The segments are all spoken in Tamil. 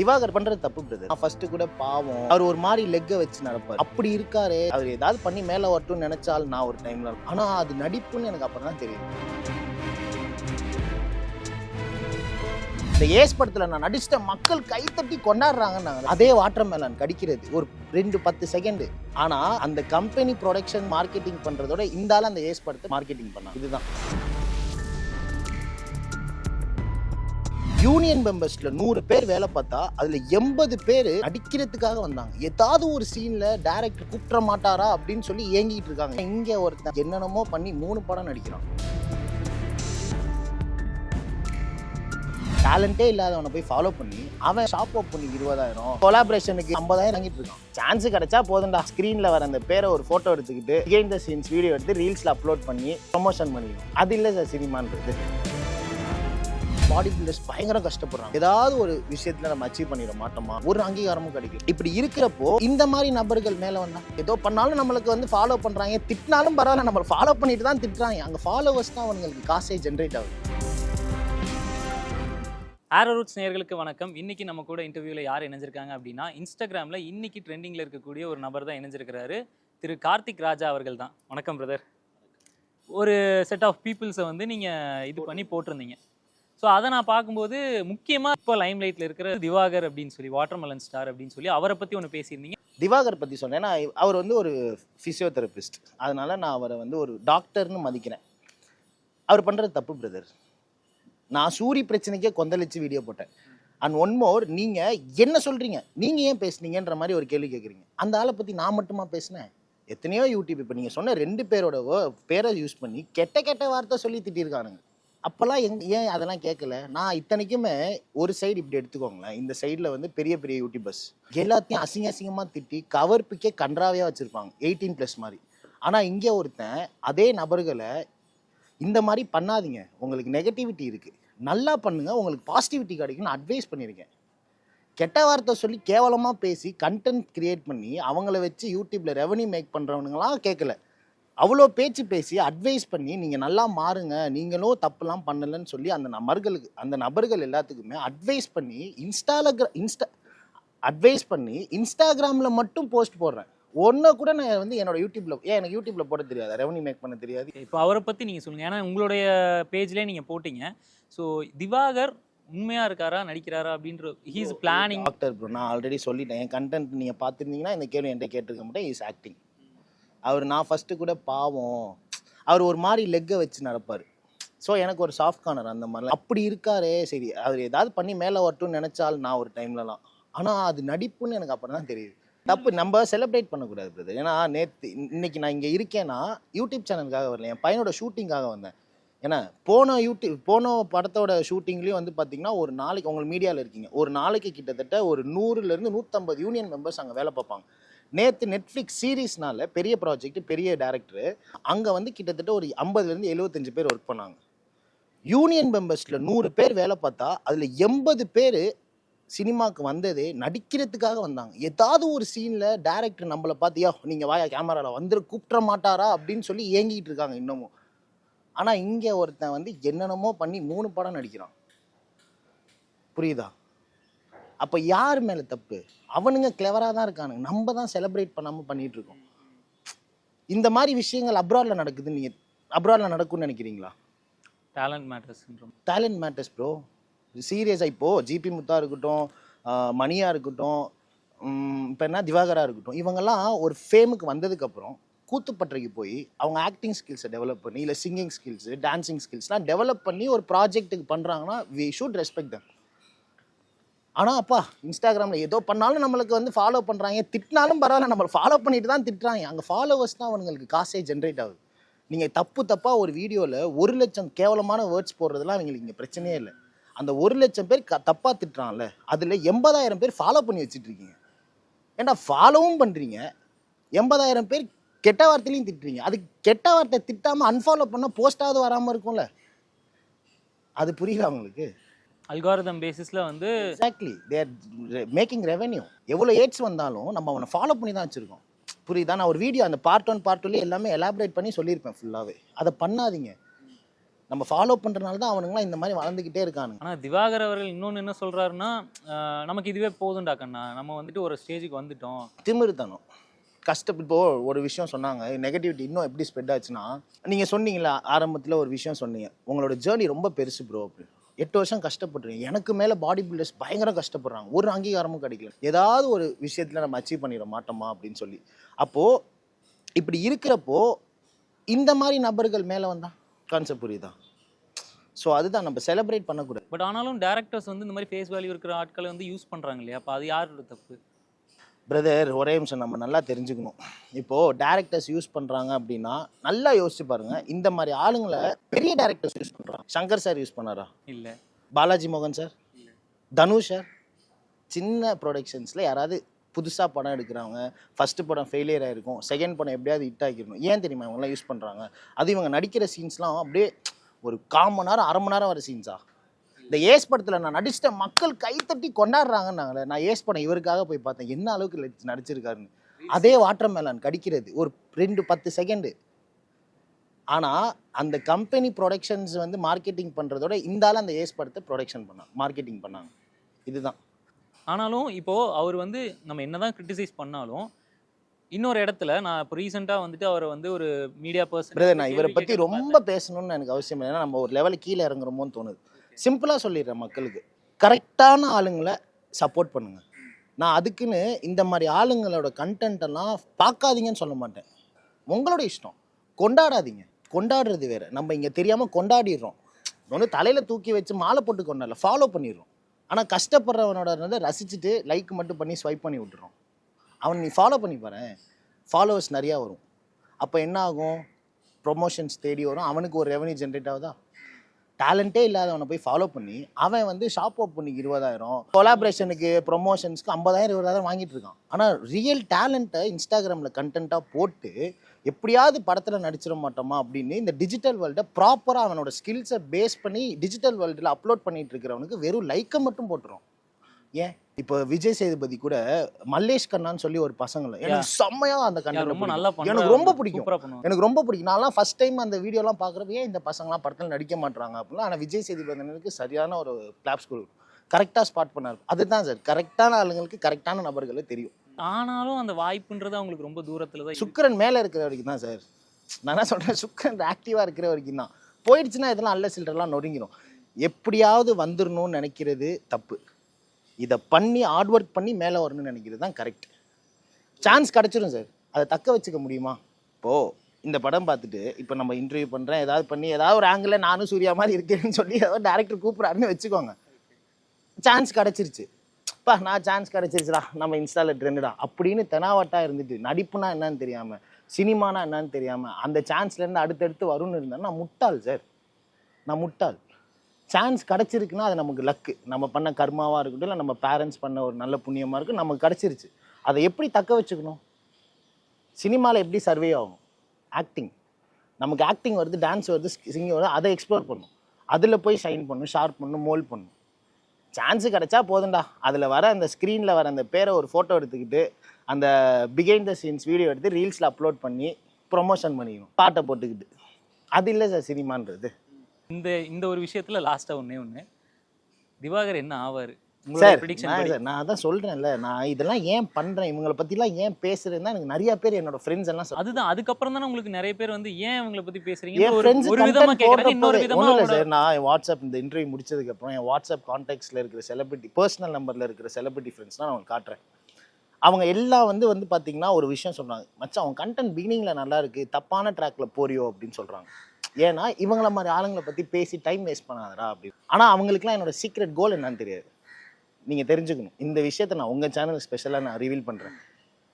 திவாகர் பண்றது தப்பு பிரதர் நான் ஃபர்ஸ்ட் கூட பாவம். அவர் ஒரு மாதிரி லெக்க வச்சு நடப்பார். அப்படி இருக்காரு. அவர் ஏதாவது பண்ணி மேல வரட்டும் நினைச்சால் நான் ஒரு டைம்ல இருக்கும் ஆனா அது நடிப்புன்னு எனக்கு அப்புறம் தான் தெரியும் இந்த ஏஸ் படத்துல நான் நடிச்சிட்ட மக்கள் கைத்தட்டி கொண்டாடுறாங்கன்னாங்க அதே வாட்டர் மேலான் கடிக்கிறது. ஒரு ரெண்டு பத்து செகண்டு ஆனா அந்த கம்பெனி ப்ரொடக்ஷன் மார்க்கெட்டிங் பண்றதோட இந்த ஆள் அந்த ஏஸ் படத்தை மார்க்கெட்டிங் பண்ணாங்க இதுதான். யூனியன் மெம்பர்ஸ்ல நூறு பேர் வேலை பார்த்தா அதுல எண்பது பேர் நடிக்கிறதுக்காக வந்தாங்க. ஏதாவது ஒரு சீன்ல டைரக்டர் கூப்பிட மாட்டாரா அப்படின்னு சொல்லி ஏங்கிட்டு இருக்காங்க. இங்க ஒருத்தன் என்னென்னமோ பண்ணி மூணு படம் நடிக்கிறான். டேலண்டே இல்லாதவனை போய் ஃபாலோ பண்ணி அவன் ஷாப் அப் பண்ணி இருபதாயிரம் கொலாபரேஷனுக்கு ஐம்பதாயிரம் வாங்கிட்டு இருக்கான். சான்ஸ் கிடைச்சா போதும்டா. ஸ்க்ரீனில் வர அந்த பேரை ஒரு ஃபோட்டோ எடுத்துக்கிட்டு again த சீன்ஸ் வீடியோ எடுத்து ரீல்ஸில் அப்லோட் பண்ணி ப்ரொமோஷன் பண்ணிடுவோம் அது இல்லை சார் சினிமான்றது. பாடி பில்டர்ஸ் பயங்கர கஷ்டப்படுறாங்க. ஏதாவது ஒரு விஷயத்துல நம்ம அச்சீவ் பண்ணிட மாட்டோமா? ஒரு அங்கீகாரமும் கிடைக்கும் இப்படி இருக்கிறப்போ இந்த மாதிரி நபர்கள் மேல வந்தா ஏதோ பண்ணாலும் நம்மளுக்கு வந்து ஃபாலோ பண்றாங்க. திட்டினாலும் பரவாயில்ல நம்ம ஃபாலோ பண்ணிட்டு தான் திட்டுறாங்க. அங்க ஃபாலோவர்ஸ் தான் அவங்களுக்கு காசே ஜென்ரேட் ஆகுது. ஆரோ ரூட்ஸ் நேயர்களுக்கு வணக்கம். இன்னைக்கு நம்ம கூட இன்டர்வியூல யார் இணைஞ்சிருக்காங்க அப்படின்னா இன்ஸ்டாகிராம்ல இன்னைக்கு ட்ரெண்டிங்ல இருக்கக்கூடிய ஒரு நபர் தான் இணைஞ்சிருக்கிறாரு. திரு கார்த்திக் ராஜா அவர்கள் தான். வணக்கம் பிரதர் ஒரு செட் ஆஃப் பீப்புள்ஸை வந்து நீங்கள் இது பண்ணி போட்டிருந்தீங்க. ஸோ அதை நான் பார்க்கும்போது முக்கியமாக இப்போ லைம் லைட்ல இருக்கிற திவாகர் அப்படின்னு சொல்லி வாட்டர்மெலன் ஸ்டார் அப்படின்னு சொல்லி அவரை பத்தி ஒன்று பேசியிருந்தீங்க. திவாகர் பத்தி சொன்னேன். நான் அவர் வந்து ஒரு ஃபிசியோதெரபிஸ்ட் அதனால நான் அவரை வந்து ஒரு டாக்டர்னு மதிக்கிறேன். அவர் பண்றது தப்பு பிரதர் நான் சூரி பிரச்சனைக்கே கொந்தளிச்சு வீடியோ போட்டேன். அண்ட் ஒன் மோர் நீங்க என்ன சொல்றீங்க? நீங்க ஏன் பேசுனீங்கன்ற மாதிரி ஒரு கேள்வி கேட்குறீங்க அந்த ஆளை பத்தி நான் மட்டுமா பேசினேன்? எத்தனையோ யூடியூப் இப்போ நீங்கள் சொன்ன ரெண்டு பேரோட பேரை யூஸ் பண்ணி கெட்ட கெட்ட வார்த்தை சொல்லி திட்டிருக்கானுங்க அப்போல்லாம் எங் ஏன் அதெல்லாம் கேட்கல நான் இத்தனைக்குமே ஒரு சைடு இப்படி எடுத்துக்கோங்களேன். இந்த சைடில் வந்து பெரிய பெரிய யூடியூபர்ஸ் எல்லாத்தையும் அசிங்க அசிங்கமாக திட்டி கவர் பிக்கே கன்றாவையாக வச்சுருப்பாங்க. எயிட்டீன் ப்ளஸ் மாதிரி. ஆனால் இங்கே ஒருத்தன் அதே நபர்களை இந்த மாதிரி பண்ணாதீங்க. உங்களுக்கு நெகட்டிவிட்டி இருக்குது நல்லா பண்ணுங்கள் உங்களுக்கு பாசிட்டிவிட்டி கிடைக்கும்னு அட்வைஸ் பண்ணியிருக்கேன் கெட்ட வார்த்தை சொல்லி கேவலமாக பேசி கண்டென்ட் க்ரியேட் பண்ணி அவங்கள வச்சு யூடியூப்பில் ரெவன்யூ மேக் பண்ணுறவனுங்களாம் கேட்கல அவ்வளோ பேச்சு பேசி அட்வைஸ் பண்ணி நீங்கள் நல்லா மாறுங்க. நீங்களும் தப்புலாம் பண்ணலன்னு சொல்லி அந்த நபர்களுக்கு அந்த நபர்கள் எல்லாத்துக்குமே அட்வைஸ் பண்ணி இன்ஸ்டாலகிர இன்ஸ்டா அட்வைஸ் பண்ணி இன்ஸ்டாகிராமில் மட்டும் போஸ்ட் போடுறேன். ஒன்றை கூட நான் வந்து என்னோட யூடியூப்பில் ஏன் எனக்கு யூடியூப்பில் போட தெரியாது. ரெவன்யூ மேக் பண்ண தெரியாது. இப்போ அவரை பத்தி நீங்க சொல்லுங்க. ஏன்னா உங்களுடைய பேஜ்லேயே நீங்க போட்டீங்க. ஸோ திவாகர் உண்மையா இருக்காரா நடிக்கிறாரா அப்படின்ற ஹீஸ் பிளானிங் டாக்டர் ப்ரோ நான் ஆல்ரெடி சொல்லிட்டேன். என் கண்டென்ட் நீங்கள் பார்த்துருந்தீங்கன்னா இந்த கேள்வி என்கிட்ட கேட்டிருக்க மாட்டேன். இஸ் ஆக்டிங் அவர் நான் ஃபஸ்ட்டு கூட பாவம். அவர் ஒரு மாதிரி லெக்கை வச்சு நடப்பார். ஸோ எனக்கு ஒரு சாஃப்ட் கார்னர் அந்த மாதிரிலாம். அப்படி இருக்காரே. சரி அவர் ஏதாவது பண்ணி மேலே வரட்டும்னு நினச்சால் நான் ஒரு டைம்லலாம் ஆனால் அது நடிப்புன்னு எனக்கு அப்புறம் தான் தெரியுது. தப்பு நம்ம செலிப்ரேட் பண்ணக்கூடாது பிரதர் ஏன்னா நேற்று இன்னைக்கு நான் இங்கே இருக்கேன்னா யூடியூப் சேனலுக்காக வரல. என் பையனோட ஷூட்டிங்காக வந்தேன். ஏன்னா போன யூடியூப் போன படத்தோட ஷூட்டிங்லேயும் வந்து பார்த்தீங்கன்னா ஒரு நாளைக்கு உங்களுக்கு மீடியாவில் இருக்கீங்க. ஒரு நாளைக்கு கிட்டத்தட்ட ஒரு நூறுலேருந்து நூற்றம்பது யூனியன் மெம்பர்ஸ் அங்கே வேலை பார்ப்பாங்க. நேற்று நெட்ஃப்ளிக்ஸ் சீரீஸ்னால பெரிய ப்ராஜெக்ட் பெரிய டேரக்டரு அங்கே வந்து கிட்டத்தட்ட ஒரு ஐம்பதுலேருந்து எழுபத்தஞ்சு பேர் ஒர்க் பண்ணாங்க. யூனியன் மெம்பர்ஸில் நூறு பேர் வேலை பார்த்தா அதில் எண்பது பேர் சினிமாவுக்கு வந்ததே நடிக்கிறதுக்காக வந்தாங்க. ஏதாவது ஒரு சீனில் டேரக்டர் நம்மளை பார்த்தியா நீங்கள் வாயா கேமராவில் வந்துட கூப்பிட மாட்டாரா? அப்படின்னு சொல்லி ஏங்கிட்டு இருக்காங்க இன்னமும். ஆனால் இங்கே ஒருத்தன் வந்து என்னென்னமோ பண்ணி மூணு படம் நடிக்கிறான். புரியுதா? அப்போ யார் மேலே தப்பு? அவனுங்க கிளவராக தான் இருக்கானுங்க. நம்ம தான் செலிப்ரேட் பண்ணாமல் பண்ணிட்டு இருக்கோம். இந்த மாதிரி விஷயங்கள் அப்ராடில் நடக்குதுன்னு நீங்கள் அப்ராடில் நடக்கும்னு நினைக்கிறீங்களா? டேலண்ட் மேட்டர்ஸ்ன்ற டேலண்ட் மேட்டர்ஸ் ப்ரோ சீரியஸாக இப்போது ஜிபி முத்தா இருக்கட்டும் ஆஹ் மணியா இருக்கட்டும் இப்போ என்ன திவாகரா இருக்கட்டும் இவங்கெல்லாம் ஒரு ஃபேமுக்கு வந்ததுக்கப்புறம் கூத்துப்பட்டறைக்கு போய் அவங்க ஆக்டிங் ஸ்கில்ஸை டெவலப் பண்ணி இல்லை சிங்கிங் ஸ்கில்ஸு டான்சிங் ஸ்கில்ஸ்லாம் டெவலப் பண்ணி ஒரு ப்ராஜெக்ட்டுக்கு பண்ணுறாங்கன்னா வி ஷுட் ரெஸ்பெக்ட் தம் ஆனால் அப்பா இன்ஸ்டாகிராமில் ஏதோ பண்ணாலும் நம்மளுக்கு வந்து ஃபாலோ பண்ணுறாங்க திட்டினாலும் பரவாயில்ல நம்மளை ஃபாலோ பண்ணிட்டு தான் திட்டுறாங்க. அங்கே ஃபாலோவர்ஸ் தான் அவங்களுக்கு காசே ஜென்ரேட் ஆகுது. நீங்கள் தப்பு தப்பாக ஒரு வீடியோவில் ஒரு லட்சம் கேவலமான வேர்ட்ஸ் போடுறதுலாம் அவங்களுக்கு இங்கே பிரச்சனையே இல்லை. அந்த ஒரு லட்சம் பேர் க தப்பாக திட்டுறான்ல அதில் எண்பதாயிரம் பேர் ஃபாலோ பண்ணி வச்சுட்ருக்கீங்க ஏன்டா ஃபாலோவும் பண்ணுறீங்க எண்பதாயிரம் பேர் கெட்ட வார்த்தையிலையும் திட்டுறீங்க. அது கெட்ட வார்த்தை திட்டாமல் அன்ஃபாலோ பண்ணால் போஸ்டாவது வராமல் இருக்கும்ல. அது புரியல அவங்களுக்கு அல்காரதம் பேசிஸ்ல வந்து எக்ஸாக்ட்லி தேர் மேக்கிங் ரெவென்யூ எவ்வளோ ஏட்ஸ் வந்தாலும் நம்ம அவனை ஃபாலோ பண்ணி தான் வச்சுருக்கோம். புரியுதா? நான் ஒரு வீடியோ அந்த பார்ட் ஒன் பார்ட் டூலேயே எல்லாமே எலாபரேட் பண்ணி சொல்லியிருப்பேன் ஃபுல்லாகவே அதை பண்ணாதீங்க. நம்ம ஃபாலோ பண்ணுறனால தான் அவனுங்களாம் இந்த மாதிரி வளர்ந்துக்கிட்டே இருக்கானுங்க. ஆனா திவாகர் அவர்கள் இன்னொன்னு என்ன சொல்றாருன்னா ஆஹ் நமக்கு இதுவே போதும்டா கண்ணா. நம்ம வந்துட்டு ஒரு ஸ்டேஜுக்கு வந்துட்டோம். திமிருத்தனம் கஷ்டம் இப்போ ஒரு விஷயம் சொன்னாங்க. நெகட்டிவிட்டி இன்னும் எப்படி ஸ்ப்ரெட் ஆச்சுன்னா நீங்கள் சொன்னீங்களா ஆரம்பத்தில் ஒரு விஷயம் சொன்னீங்க. உங்களோட ஜேர்னி ரொம்ப பெருசு ப்ரோ அப்படின்னு எட்டு வருஷம் கஷ்டப்பட்டுருங்க எனக்கு மேலே பாடி பில்டர்ஸ் பயங்கரம் கஷ்டப்படுறாங்க. ஒரு அங்கீகாரமும் கிடைக்கல. ஏதாவது ஒரு விஷயத்தில் நம்ம அச்சீவ் பண்ணிட மாட்டோமா? அப்படின்னு சொல்லி. அப்போது இப்படி இருக்கிறப்போ இந்த மாதிரி நபர்கள் மேலே வந்தா கான்செப்ட் புரியுதா? ஸோ அதுதான். நம்ம செலிப்ரேட் பண்ணக்கூடாது. பட் ஆனாலும் டேரக்டர்ஸ் வந்து இந்த மாதிரி ஃபேஸ் வேல்யூ இருக்கிற ஆட்களை வந்து யூஸ் பண்ணுறாங்க இல்லையா? அப்போ அது யாரோட தப்பு? பிரதர் ஒரே நிமிஷம். நம்ம நல்லா தெரிஞ்சுக்கணும். இப்போது டேரக்டர்ஸ் யூஸ் பண்ணுறாங்க அப்படின்னா நல்லா யோசிச்சு பாருங்க. இந்த மாதிரி ஆளுங்களை பெரிய டேரக்டர்ஸ் யூஸ் பண்ணுறாங்க சங்கர் சார் யூஸ் பண்ணாரா? இல்ல. பாலாஜி மோகன் சார் தனுஷ் சார் சின்ன ப்ரொடக்ஷன்ஸில் யாராவது புதுசாக படம் எடுக்கிறவங்க ஃபஸ்ட்டு படம் ஃபெயிலியர் ஆகிருக்கும் செகண்ட் படம் எப்படியாவது ஹிட் ஆகிக்கணும் ஏன் தெரியுமா இவங்கெல்லாம் யூஸ் பண்ணுறாங்க அது இவங்க நடிக்கிற சீன்ஸ்லாம் அப்படியே ஒரு கால் மணி நேரம் அரை மணி நேரம் வர சீன்ஸா இந்த ஏஸ் படத்தில் நான் நடிச்சிட்ட மக்கள் கைத்தட்டி கொண்டாடுறாங்கன்னாங்களே நான் ஏஸ் படம் இவருக்காக போய் பார்த்தேன். என்ன அளவுக்கு நடிச்சு- நடிச்சிருக்காருன்னு. அதே வாட்டர் மேலான் கடிக்கிறது. ஒரு ரெண்டு பத்து செகண்டு. ஆனால் அந்த கம்பெனி ப்ரொடக்ஷன்ஸ் வந்து மார்க்கெட்டிங் பண்ணுறதோட இந்த ஆள் அந்த ஏஸ் படத்தை ப்ரொடக்ஷன் பண்ணாங்க மார்க்கெட்டிங் பண்ணாங்க. இதுதான். ஆனாலும் இப்போ அவர் வந்து நம்ம என்னதான் கிரிட்டிசைஸ் பண்ணாலும் இன்னொரு இடத்துல நான் இப்போ ரீசெண்டாக வந்துட்டு அவரை வந்து ஒரு மீடியா பர்சன் பிரதர் நான் இவரை பற்றி ரொம்ப பேசணும்னு எனக்கு அவசியம் இல்லை. ஏன்னா நம்ம ஒரு லெவலுக்கு கீழே இறங்குறோமோன்னு தோணுது. சிம்பிளாக சொல்லிடுறேன் மக்களுக்கு. கரெக்டான ஆளுங்களை சப்போர்ட் பண்ணுங்க. நான் அதுக்குன்னு இந்த மாதிரி ஆளுங்களோட கண்டென்ட்டெல்லாம் பார்க்காதீங்கன்னு சொல்ல மாட்டேன். உங்களோட இஷ்டம். கொண்டாடாதீங்க. கொண்டாடுறது வேறு. நம்ம இங்கே தெரியாமல் கொண்டாடிடுறோம். ஒன்று தலையில் தூக்கி வச்சு மாலை போட்டு கொண்டாடல. ஃபாலோ பண்ணிடுறோம். ஆனால் கஷ்டப்படுறவனோட இதை ரசிச்சுட்டு லைக் மட்டும் பண்ணி ஸ்வைப் பண்ணி விட்டுறோம். அவன் நீ ஃபாலோ பண்ணி பாரு ஃபாலோவர்ஸ் நிறையா வரும். அப்போ என்ன ஆகும்? ப்ரொமோஷன்ஸ் தேடி வரும். அவனுக்கு ஒரு ரெவன்யூ ஜென்ரேட் ஆகுதா? டேலண்ட்டே இல்லாதவனை போய் ஃபாலோ பண்ணி அவன் வந்து ஷாப் ஓப்பனிக்கு இருபதாயிரம் கொலாபரேஷனுக்கு ப்ரொமோஷன்ஸ்க்கு ஐம்பதாயிரம் இருபதாயிரம் வாங்கிட்டு இருக்கான். ஆனால் ரியல் டேலண்ட்டை இன்ஸ்டாகிராமில் கண்டென்ட்டாக போட்டு எப்படியாவது படத்தில் நடிச்சிட மாட்டோமா அப்படின்னு இந்த டிஜிட்டல் வேர்ல்டை ப்ராப்பராக அவனோட ஸ்கில்ஸை பேஸ் பண்ணி டிஜிட்டல் வேர்ல்டில் அப்லோட் பண்ணிட்டு இருக்கிறவனுக்கு வெறும் லைக்கை மட்டும் போட்டுரும். ஏன்? இப்போ விஜய் சேதுபதி கூட மல்லேஷ் கண்ணான்னு சொல்லி ஒரு பசங்களை எனக்கு செம்மையா அந்த கண்டென்ட் ரொம்ப நல்லா எனக்கு ரொம்ப பிடிக்கும். எனக்கு ரொம்ப பிடிக்கும். நான்லாம் ஃபர்ஸ்ட் டைம் அந்த வீடியோலாம் பார்க்குறப்ப ஏன் இந்த பசங்களாம் படத்தில் நடிக்க மாட்றாங்க? அப்படின்னா ஆனால் விஜய் சேதுபதினுக்கு சரியான ஒரு கிளாப்ஸ் கொடு கரெக்டாக ஸ்பாட் பண்ணாரு. அதுதான் சார் கரெக்டான ஆளுங்களுக்கு கரெக்டான நபர்களே தெரியும். ஆனாலும் அந்த வாய்ப்புன்றது அவங்களுக்கு ரொம்ப தூரத்துல தான். சுக்கிரன் மேலே இருக்கிற வரைக்கும் தான் சார் நான் என்ன சொல்கிறேன் சுக்கிரன் ஆக்டிவாக இருக்கிற வரைக்கும் தான். போயிடுச்சுன்னா இதெல்லாம் அல்ல சில்லறலாம் நொறுங்கிடும் எப்படியாவது வந்துடணும்னு நினைக்கிறது தப்பு. இதை பண்ணி ஹார்ட் ஒர்க் பண்ணி மேலே வரணும்னு நினைக்கிறது தான் கரெக்ட் சான்ஸ் கிடச்சிரும் சார் அதை தக்க வச்சுக்க முடியுமா? இப்போது இந்த படம் பார்த்துட்டு இப்போ நம்ம இன்டர்வியூ பண்ணுறேன் ஏதாவது பண்ணி ஏதாவது ஒரு ஆங்கிளில் நானும் சூர்யா மாதிரி இருக்கேன்னு சொல்லி ஏதாவது டேரக்டர் கூப்பிட்றாருன்னு வச்சுக்கோங்க. சான்ஸ் கிடச்சிருச்சு. பா நான் சான்ஸ் கிடச்சிருச்சுடா. நம்ம இன்ஸ்டாவில் ட்ரெண்டுடா அப்படின்னு தெனாவட்டாக இருந்துட்டு நடிப்புனா என்னன்னு தெரியாமல் சினிமானா என்னன்னு தெரியாமல் அந்த சான்ஸ்லேருந்து அடுத்தடுத்து வரும்னு இருந்தேன் நான் முட்டாள் சார் நான் முட்டாள். சான்ஸ் கிடச்சிருக்குன்னா அது நமக்கு லக்கு நம்ம பண்ண கர்மாவாக இருக்கட்டும் இல்லை நம்ம பேரண்ட்ஸ் பண்ண ஒரு நல்ல புண்ணியமாக இருக்கும் நமக்கு கிடச்சிருச்சு. அதை எப்படி தக்க வச்சுக்கணும்? சினிமாவில் எப்படி சர்வே ஆகும்? ஆக்டிங் நமக்கு ஆக்டிங் வருது டான்ஸ் வருது சிங்கிங் வருது அதை எக்ஸ்ப்ளோர் பண்ணும் அதில் போய் ஷைன் பண்ணும் ஷார்ப் பண்ணும் மோல்ட் பண்ணும் சான்ஸு கிடைச்சா போதும்டா. அதில் வர அந்த ஸ்க்ரீனில் வர அந்த பேரை ஒரு ஃபோட்டோ எடுத்துக்கிட்டு அந்த பிகைண்ட் த சீன்ஸ் வீடியோ எடுத்து ரீல்ஸில் அப்லோட் பண்ணி ப்ரொமோஷன் பண்ணிக்கணும். பாட்டை போட்டுக்கிட்டு. அது இல்லை சார் சினிமான்றது. இந்த இந்த ஒரு விஷயத்துல லாஸ்டா ஒண்ணே ஒண்ணு. திவாகர் என்ன ஆவாரு? சார் நான் அதான் சொல்கிறேன்ல நான் இதெல்லாம் ஏன் பண்ணுறேன் இவங்களை பற்றிலாம் ஏன் பேசுறேன்னா எனக்கு நிறைய பேர் என்னோட ஃப்ரெண்ட்ஸ் எல்லாம். அதுதான் அதுக்கப்புறம் தானே உங்களுக்கு நிறைய பேர் வந்து ஏன் இவங்கள பத்தி பேசுறீங்க? ஒரு ஃப்ரெண்ட்ஸ் விதமா கேக்குறாங்க இன்னொரு விதமா இல்லை சார் நான் வாட்ஸ்அப் இந்த இன்டர்வியூ முடிச்சதுக்கு அப்புறம் என் வாட்ஸ்அப் கான்டாக்ட்ஸில் இருக்கிற செலிபிரிட்டி பர்சனல் நம்பரில் இருக்கிற செலிபிரிட்டி ஃப்ரெண்ட்ஸ்லாம் நான் உங்களுக்கு காட்டுறேன். அவங்க எல்லாம் வந்து வந்து பார்த்தீங்கன்னா ஒரு விஷயம் சொல்றாங்க மச்சான் அவன் கண்டென்ட் பிகினிங்கில் நல்லா இருக்கு தப்பான ட்ராக்ல போறியோ அப்படின்னு சொல்றாங்க. ஏன்னா இவங்கள மாதிரி ஆளுங்களை பற்றி பேசி டைம் வேஸ்ட் பண்ணாதடா அப்படின்னு ஆனால் அவங்களுக்குலாம் என்னோட சீக்ரெட் கோல் என்னன்னு தெரியாது. நீங்கள் தெரிஞ்சுக்கணும். இந்த விஷயத்த நான் உங்கள் சேனல் ஸ்பெஷலாக நான் ரிவீல் பண்ணுறேன்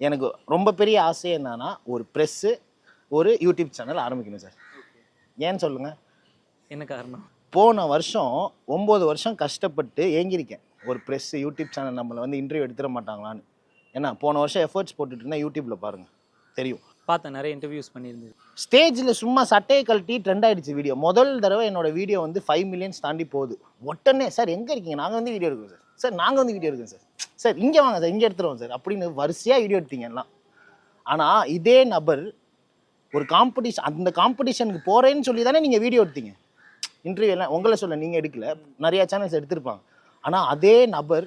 எனக்கு ரொம்ப பெரிய ஆசை என்னன்னா ஒரு ப்ரெஸ்ஸு ஒரு யூடியூப் சேனல் ஆரம்பிக்கணும் சார். ஏன்னு சொல்லுங்கள் என்ன காரணம்? போன வருஷம் ஒம்பது வருஷம் கஷ்டப்பட்டு ஏங்கியிருக்கேன். ஒரு ப்ரெஸ் யூடியூப் சேனல் நம்மளை வந்து இன்டர்வியூ எடுத்துட மாட்டாங்களான்னு. ஏன்னா போன வருஷம் எஃபர்ட்ஸ் போட்டுட்டு இருந்தா யூடியூப்பில் பாருங்கள் தெரியும். பார்த்தேன் நிறைய இன்டர்வியூஸ் பண்ணியிருந்தது. ஸ்டேஜில் சும்மா சட்டையை கழட்டி ட்ரெண்ட் ஆயிடுச்சு வீடியோ முதல் தடவை என்னோட வீடியோ வந்து ஃபைவ் மில்லியன்ஸ் தாண்டி போகுது. உடனே சார் எங்கே இருக்கீங்க? நாங்கள் வந்து வீடியோ எடுக்கிறோம் சார். சார் நாங்கள் வந்து வீடியோ எடுக்கிறோம் சார். சார் இங்கே வாங்க சார் இங்கே எடுத்துருவோம் சார். அப்படின்னு வரிசையாக வீடியோ எடுத்தீங்க எல்லாம். ஆனால் இதே நபர் ஒரு காம்படிஷன் அந்த காம்படிஷனுக்கு போகிறேன்னு சொல்லி தானே நீங்கள் வீடியோ எடுத்தீங்க. இன்டர்வியூ எல்லாம் உங்களை சொல்ல நீங்கள் எடுக்கல. நிறையா சேனல்ஸ் எடுத்திருப்பாங்க. ஆனால் அதே நபர்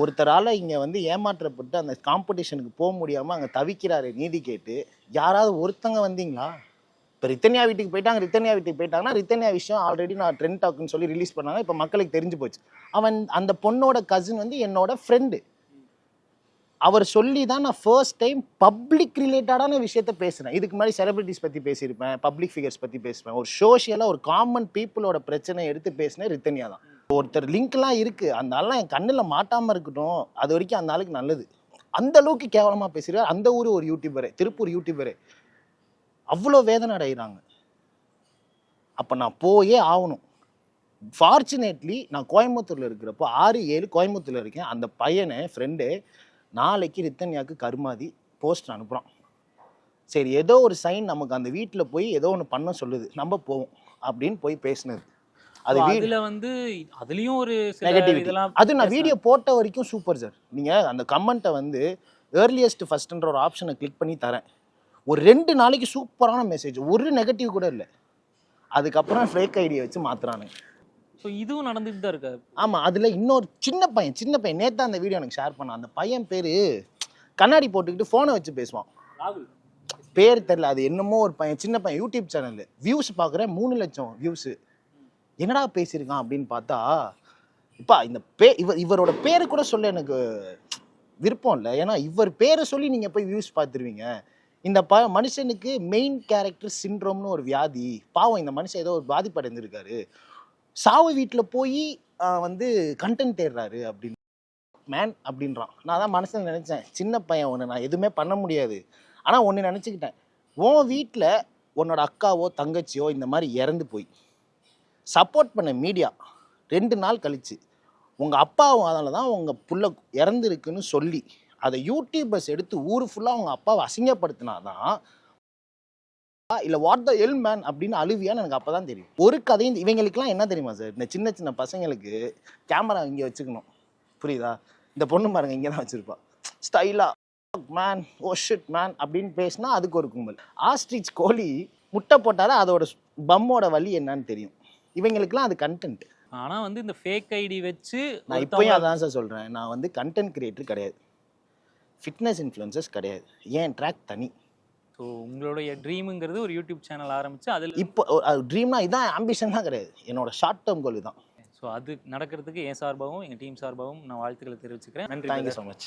ஒருத்தரால் இங்கே வந்து ஏமாற்றப்பட்டு அந்த காம்படிஷனுக்கு போக முடியாமல் அங்கே தவிக்கிறாரு நீதி கேட்டு யாராவது ஒருத்தங்க வந்தீங்களா? இப்போ ரித்தன்யா வீட்டுக்கு போயிட்டாங்க ரித்தன்யா வீட்டுக்கு போயிட்டாங்கன்னா ரித்தன்யா விஷயம் ஆல்ரெடி நான் ட்ரெண்ட் டாக்குன்னு சொல்லி ரிலீஸ் பண்ணாங்க இப்போ மக்களுக்கு தெரிஞ்சு போச்சு. அவன் அந்த பொண்ணோட கசின் வந்து என்னோட ஃப்ரெண்டு அவர் சொல்லி தான் நான் ஃபர்ஸ்ட் டைம் பப்ளிக் ரிலேட்டடான விஷயத்த பேசுகிறேன் இதுக்கு முன்னாடி செலிபிரிட்டிஸ் பற்றி பேசியிருப்பேன் பப்ளிக் ஃபிகர்ஸ் பற்றி பேசுவேன். ஒரு சோஷியலாக ஒரு காமன் பீப்புளோட பிரச்சனையை எடுத்து பேசினேன் ரித்தன்யா தான். ஒருத்தர் லிங்க்லாம் இருக்குது அந்த ஆள்லாம் என் கண்ணில் மாட்டாமல் இருக்கட்டும் அது வரைக்கும் அந்த ஆளுக்கு நல்லது. அந்த அளவுக்கு கேவலமாக பேசுகிறார் அந்த ஊர் ஒரு யூடியூபரு திருப்பூர் யூடியூபரு அவ்வளோ வேதனை அடைகிறாங்க அப்போ நான் போயே ஆகணும். ஃபார்ச்சுனேட்லி நான் கோயம்புத்தூரில் இருக்கிறப்போ ஆறு ஏழு கோயம்புத்தூரில் இருக்கேன். அந்த பையனை ஃப்ரெண்டு நாளைக்கு ரித்தன்யாக்கு கருமாதி போஸ்ட் அனுப்புகிறான் சரி ஏதோ ஒரு சைன் நமக்கு அந்த வீட்டில் போய் ஏதோ ஒன்று பண்ண சொல்லுது. நம்ம போவோம் அப்படின்னு போய் பேசினது. அது அதுல வந்து அதுலயும் ஒரு சில நெகட்டிவிட்டி இதெல்லாம் அது நான். வீடியோ போட்ட வரைக்கும் சூப்பர் சார் நீங்கள் அந்த கமெண்ட்டை வந்து ஏர்லியஸ்ட் ஃபர்ஸ்ட்ன்ற ஒரு ஆப்ஷனை கிளிக் பண்ணி தரேன். ஒரு ரெண்டு நாளைக்கு சூப்பரான மெசேஜ் ஒரு நெகட்டிவ் கூட இல்லை. அதுக்கப்புறம் ஃபேக் ஐடியை வச்சு மாத்துறானுங்க. ஸோ இதுவும் நடந்துட்டு தான் இருக்கு. ஆமாம் அதில் இன்னொரு சின்ன பையன் சின்ன பையன். நேற்று அந்த வீடியோ எனக்கு ஷேர் பண்ணான். அந்த பையன் பேர் கண்ணாடி போட்டுக்கிட்டு ஃபோனை வச்சு பேசுவான். பேர் தெரில அது என்னமோ ஒரு பையன் சின்ன பையன். யூடியூப் சேனல் வியூஸ் பார்க்குறேன் மூணு லட்சம் வியூஸு என்னடா பேசியிருக்கான் அப்படின்னு பார்த்தா இப்பா இந்த பே இவர் இவரோட பேரை கூட சொல்ல எனக்கு விருப்பம் இல்லை. ஏன்னா இவர் பேரை சொல்லி நீங்கள் போய் வியூஸ் பார்த்துருவீங்க. இந்த ப மனுஷனுக்கு மெயின் கேரக்டர் சிண்ட்ரோம்னு ஒரு வியாதி. பாவம் இந்த மனுஷன் ஏதோ ஒரு பாதிப்படைந்திருக்காரு சாவு வீட்டில் போய் வந்து கண்டென்ட் தேடுறாரு அப்படின்னு. மேன் அப்படின்றான். நான் தான் மனசில் நினச்சேன். சின்ன பையன் ஒன்று நான் எதுவுமே பண்ண முடியாது. ஆனால் ஒன்று நினச்சிக்கிட்டேன். உன் வீட்டில் உன்னோட அக்காவோ தங்கச்சியோ இந்த மாதிரி இறந்து போய். சப்போர்ட் பண்ண மீடியா ரெண்டு நாள் கழிச்சு. உங்கள் அப்பாவும் அதனால தான் உங்கள் புள்ள இறந்துருக்குன்னு சொல்லி அதை யூடியூபர்ஸ் எடுத்து ஊர் ஃபுல்லாக அவங்க அப்பாவை அசிங்கப்படுத்தினா தான் இல்லை வாட் த எல் மேன் அப்படின்னு அழுவியான்னு எனக்கு அப்போ தான் தெரியும். ஒரு கதையும் இவங்களுக்குலாம் என்ன தெரியுமா சார் இந்த சின்ன சின்ன பசங்களுக்கு கேமரா இங்கே வச்சுக்கணும். புரியுதா? இந்த பொண்ணு பாருங்க இங்கே தான் வச்சுருப்பா. ஸ்டைலாக மேன் ஓ ஷிட் மேன் அப்படின்னு பேசினா அதுக்கு ஒரு கும்பல். ஆஸ்ட்ரிச் கோழி முட்டை போட்டாலே அதோட பம்மோட வலி என்னன்னு தெரியும். இவங்களுக்குலாம் அது கண்டென்ட் ஆனா வந்து இந்த ஃபேக் ஐடி வச்சு நான் இப்பயும் அதான் சார் சொல்கிறேன் நான் வந்து கண்டென்ட் கிரியேட்டர் கிடையாது. ஃபிட்னஸ் இன்ஃப்ளூயன்சஸ் கிடையாது. ஏன்? ட்ராக் தனி. ஸோ உங்களுடைய ட்ரீமுங்கிறது ஒரு யூடியூப் சேனல் ஆரம்பிச்சு அதில் இப்போ ட்ரீம்னா இதான் ஆம்பிஷன் தான் கிடையாது. என்னோட ஷார்ட் டேர்ம் கோல் தான் ஸோ அது நடக்கிறதுக்கு என் சார்பாகவும் எங்கள் டீம் சார்பாகவும் நான் வாழ்த்துக்களை தெரிவிச்சுக்கிறேன். நன்றி தேங்க்யூ. So much